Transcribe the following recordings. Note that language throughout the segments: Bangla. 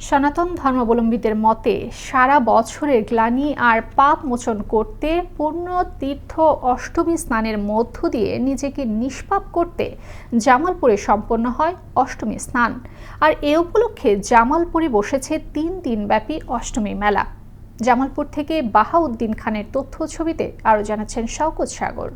সনাতন ধর্মাবলম্বীদের মতে, সারা বছরের গ্লানি আর পাপ মোচন করতে, পূর্ণ তীর্থ অষ্টমী স্নানের মধ্য দিয়ে নিজেকে নিষ্পাপ করতে জামালপুরে সম্পন্ন হয় অষ্টমী স্নান। আর এ উপলক্ষে জামালপুরে বসেছে তিন দিনব্যাপী অষ্টমী মেলা। জামালপুর থেকে বাহাউদ্দিন খানের তথ্য ছবিতে আরও জানাচ্ছেন শওকত সাগর।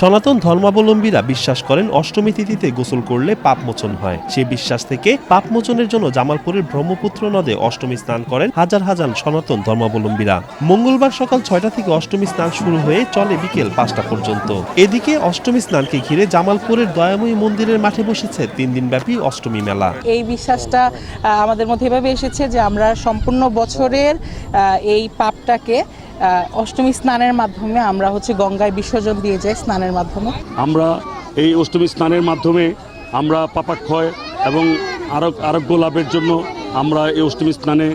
সনাতন ধর্মাবলম্বীরা বিশ্বাস করেন অষ্টমী তিথিতে গোসল করলে পাপ মোচন হয়। সেই বিশ্বাস থেকে পাপ মোচনের জন্য জামালপুরের ব্রহ্মপুত্র নদে অষ্টমী স্নান করেন হাজার হাজার সনাতন ধর্মাবলম্বীরা। মঙ্গলবার সকাল ছয়টা থেকে অষ্টমী স্নান শুরু হয়ে চলে বিকেল পাঁচটা পর্যন্ত। এদিকে অষ্টমী স্নানকে ঘিরে জামালপুরের দয়াময়ী মন্দিরের মাঠে বসেছে তিন দিনব্যাপী অষ্টমী মেলা। এই বিশ্বাসটা আমাদের মধ্যে এভাবে এসেছে যে আমরা সম্পূর্ণ বছরের এই পাপটাকে অষ্টমী স্নানের মাধ্যমে আমরা হচ্ছে গঙ্গায় বিসর্জন দিয়ে যাই স্নানের মাধ্যমে। আমরা এই অষ্টমী স্নানের মাধ্যমে আমরা পাপাক্ষয় এবং আরোগ আরোগ্য লাভের জন্য আমরা এই অষ্টমী স্নানে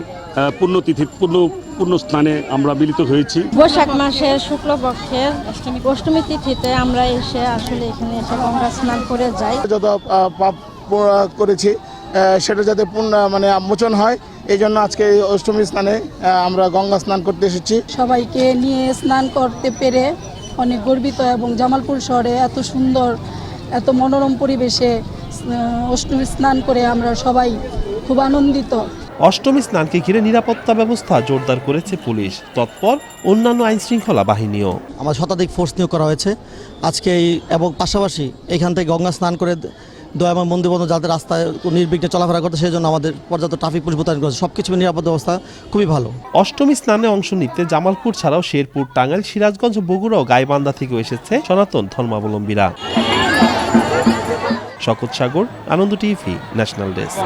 পুণ্যতিথি পূর্ণ পূর্ণ স্নানে আমরা মিলিত হয়েছি। বৈশাখ মাসের শুক্লপক্ষের অষ্টমী অষ্টমী তিথিতে আমরা এসে আসলে এখানে এসে গঙ্গা স্নান করে যাই। যত পাপ করেছি সেটা যাতে পূর্ণ মানে মোচন হয় এই জন্য আজকে এই অষ্টমী স্নানে আমরা গঙ্গা স্নান করতে এসেছি। সবাইকে নিয়ে স্নান করতে পেরে অনেক গর্বিত এবং জামালপুর শহরে এত সুন্দর এত মনোরম পরিবেশে অষ্টমী স্নান করে আমরা সবাই খুব আনন্দিত। অষ্টমী স্নানকে ঘিরে নিরাপত্তা ব্যবস্থা জোরদার করেছে পুলিশ। তৎপর অন্যান্য আইনশৃঙ্খলা বাহিনীও। আমার শতাধিক ফোর্স নিয়োগ করা হয়েছে। আজকে এই এবং পাশাপাশি এখান থেকে গঙ্গা স্নান করে দয়াময় মন্দির বন্ধ যাদের রাস্তায় নির্বিঘ্নে চলাফেরা করতে সেই জন্য আমাদের পর্যাপ্ত ট্রাফিক পুলিশ মোতায়েন করেছে। সব কিছু নিরাপদ ব্যবস্থা খুবই ভালো। অষ্টমী স্নানে অংশ নিতে জামালপুর ছাড়াও শেরপুর, টাঙ্গাইল, সিরাজগঞ্জ, বগুড়া ও গাইবান্ধা থেকে এসেছে সনাতন ধর্মাবলম্বীরা। শকত Sagar, Ananda TV, national desk.